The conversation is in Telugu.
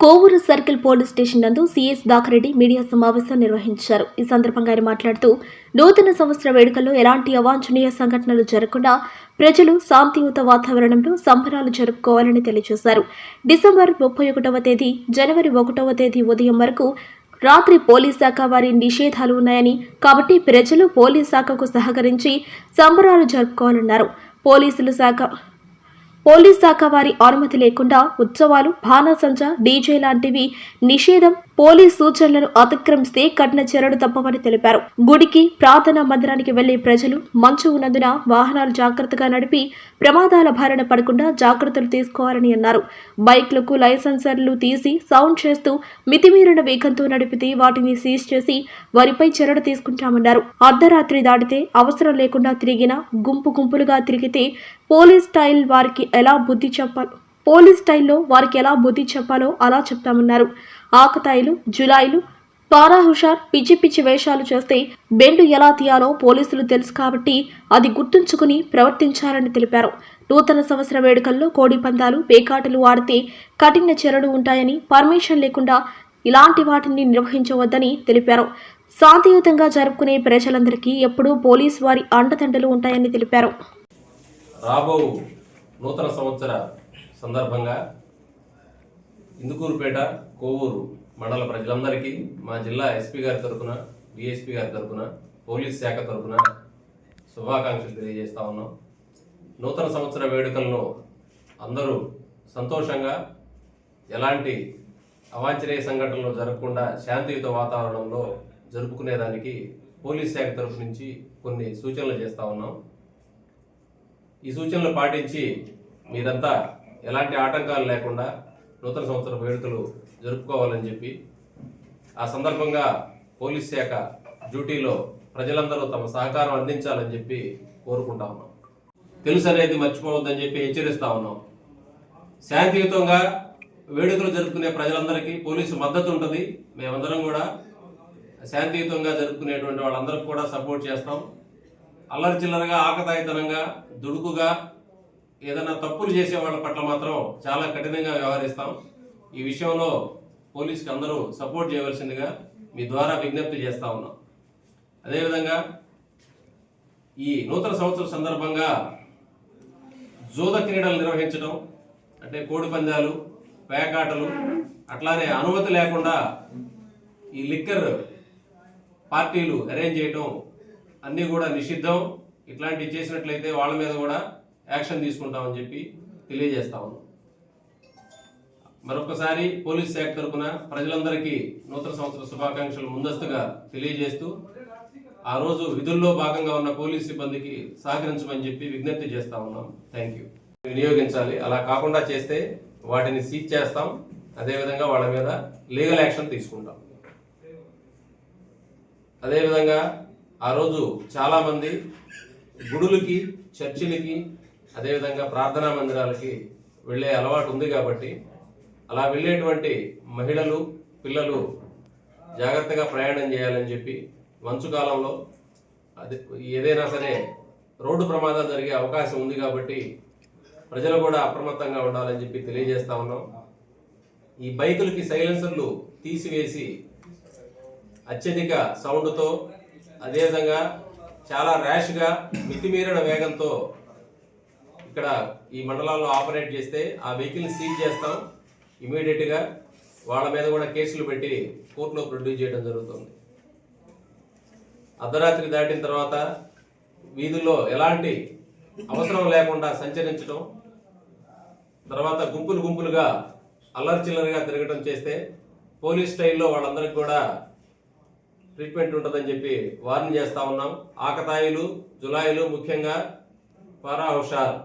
కోవూరు సర్కిల్ పోలీస్ స్టేషన్ నందు సీఎస్ దాకరెడ్డి మీడియా సమావేశం నిర్వహించారు. ఈ సందర్భంగా ఆయన మాట్లాడుతూ నూతన సంవత్సర వేడుకల్లో ఎలాంటి అవాంఛనీయ సంఘటనలు జరగకుండా ప్రజలు శాంతియుత వాతావరణంలో సంబరాలు జరుపుకోవాలని తెలియజేశారు. డిసెంబర్ ముప్పై ఒకటవ తేదీ జనవరి ఒకటవ తేదీ ఉదయం వరకు రాత్రి పోలీస్ శాఖ వారి నిషేధాలు ఉన్నాయని కాబట్టి ప్రజలు పోలీస్ శాఖకు సహకరించి సంబరాలు జరుపుకోవాలన్నారు. పోలీసులు శాఖ పోలీస్ శాఖ వారి అనుమతి లేకుండా ఉత్సవాలు బాణాసంచ డీజే లాంటివి నిషేధం పోలీస్ సూచనలను అతిక్రమిస్తే కఠిన చర్యలు తప్పవని తెలిపారు. గుడికి ప్రార్థనా మందిరానికి వెళ్ళే ప్రజలు మంచు ఉన్నందున వాహనాలు జాగ్రత్తగా నడిపి ప్రమాదాల బారిన పడకుండా జాగ్రత్తలు తీసుకోవాలని అన్నారు. బైక్లకు లైసెన్సర్లు తీసి సౌండ్ చేస్తూ మితిమీరిన వేగంతో నడిపితే వాటిని సీజ్ చేసి వారిపై చర్యలు తీసుకుంటామన్నారు. అర్ధరాత్రి దాటితే అవసరం లేకుండా తిరిగిన గుంపు గుంపులుగా తిరిగితే పోలీస్ స్టైల్ వారికి ఎలా బుద్ధి చెప్పాలో? పోలీస్ స్టైల్లో వారికి ఎలా బుద్ధి చెప్పాలో అలా చెప్తామన్నారు. ఆకతాయిలు జులాయిలు పారా హుషార్ పిచ్చి పిచ్చి వేషాలు చేస్తే బెండు ఎలా తీయాలో పోలీసులు తెలుసు కాబట్టి అది గుర్తుంచుకుని ప్రవర్తించాలని తెలిపారు. నూతన సంవత్సర వేడుకల్లో కోడి పందాలు పేకాటలు ఆడితే కఠిన చర్యలు ఉంటాయని పర్మిషన్ లేకుండా ఇలాంటి వాటిని నిర్వహించవద్దని తెలిపారు. శాంతియుతంగా జరుపుకునే ప్రజలందరికీ ఎప్పుడూ పోలీసు వారి అండదండలు ఉంటాయని తెలిపారు. రాబో నూతన సంవత్సర సందర్భంగా ఇందుకూరుపేట కోవూరు మండల ప్రజలందరికీ మా జిల్లా ఎస్పీ గారి తరపున డిఎస్పీ గారి తరఫున పోలీస్ శాఖ తరఫున శుభాకాంక్షలు తెలియజేస్తా ఉన్నాం. నూతన సంవత్సర వేడుకలను అందరూ సంతోషంగా ఎలాంటి అవాంఛనీయ సంఘటనలు జరగకుండా శాంతియుత వాతావరణంలో జరుపుకునేదానికి పోలీస్ శాఖ తరపు నుంచి కొన్ని సూచనలు చేస్తా ఉన్నాం. ఈ సూచనలు పాటించి మీరంతా ఎలాంటి ఆటంకాలు లేకుండా నూతన సంవత్సర వేడుకలు జరుపుకోవాలని చెప్పి ఆ సందర్భంగా పోలీస్ శాఖ డ్యూటీలో ప్రజలందరూ తమ సహకారం అందించాలని చెప్పి కోరుకుంటా ఉన్నాం. తెలుసు అనేది మర్చిపోవద్దని చెప్పి హెచ్చరిస్తా ఉన్నాం. శాంతియుతంగా వేడుకలు జరుపుకునే ప్రజలందరికీ పోలీసు మద్దతు ఉంటుంది. మేమందరం కూడా శాంతియుతంగా జరుపుకునేటువంటి వాళ్ళందరికీ కూడా సపోర్ట్ చేస్తాం. అల్లరి చిల్లరగా ఆకతాయితనంగా దుడుకుగా ఏదైనా తప్పులు చేసే వాళ్ళ పట్ల మాత్రం చాలా కఠినంగా వ్యవహరిస్తాం. ఈ విషయంలో పోలీసుకి అందరూ సపోర్ట్ చేయవలసిందిగా మీ ద్వారా విజ్ఞప్తి చేస్తా ఉన్నాం. అదేవిధంగా ఈ నూతన సంవత్సరం సందర్భంగా జూద క్రీడలు నిర్వహించడం అంటే కోడి పందాలు పేకాటలు అట్లానే అనుమతి లేకుండా ఈ లిక్కర్ పార్టీలు అరేంజ్ చేయటం అన్నీ కూడా నిషిద్ధం. ఇట్లాంటివి చేసినట్లయితే వాళ్ళ మీద కూడా యాక్షన్ తీసుకుంటామని చెప్పి తెలియజేస్తా ఉన్నాం. మరొకసారి పోలీస్ శాఖ తరఫున ప్రజలందరికీ నూతన సంవత్సర శుభాకాంక్షలు ముందస్తుగా తెలియజేస్తూ ఆ రోజు విధుల్లో భాగంగా ఉన్న పోలీస్ సిబ్బందికి సహకరించమని చెప్పి విజ్ఞప్తి చేస్తా ఉన్నాం. Thank you. వినియోగించాలి. అలా కాకుండా చేస్తే వాటిని సీజ్ చేస్తాం. అదేవిధంగా వాళ్ళ మీద లీగల్ యాక్షన్ తీసుకుంటాం. అదేవిధంగా ఆ రోజు చాలామంది గుడులకి చర్చిలకి అదేవిధంగా ప్రార్థనా మందిరాలకి వెళ్ళే అలవాటు ఉంది కాబట్టి అలా వెళ్ళేటువంటి మహిళలు పిల్లలు జాగ్రత్తగా ప్రయాణం చేయాలని చెప్పి మంచు కాలంలో అది ఏదైనా సరే రోడ్డు ప్రమాదాలు జరిగే అవకాశం ఉంది కాబట్టి ప్రజలు కూడా అప్రమత్తంగా ఉండాలని చెప్పి తెలియజేస్తా ఉన్నాం. ఈ బైకులకి సైలెన్సర్లు తీసివేసి అత్యధిక సౌండ్తో అదేవిధంగా చాలా ర్యాష్గా మితిమీరిన వేగంతో ఇక్కడ ఈ మండలాల్లో ఆపరేట్ చేస్తే ఆ వెహికల్ సీజ్ చేస్తాం. ఇమీడియట్గా వాళ్ళ మీద కూడా కేసులు పెట్టి కోర్టులో ప్రొడ్యూస్ చేయడం జరుగుతుంది. అర్ధరాత్రి దాటిన తర్వాత వీధుల్లో ఎలాంటి అవసరం లేకుండా సంచరించడం తర్వాత గుంపులు గుంపులుగా అల్లరి చిల్లరిగా తిరగడం చేస్తే పోలీస్ స్టైల్లో వాళ్ళందరికీ కూడా ట్రీట్మెంట్ ఉంటుందని చెప్పి వార్న్ చేస్తూ ఉన్నాం. ఆకతాయిలు జులాయిలు ముఖ్యంగా పారా హుషార్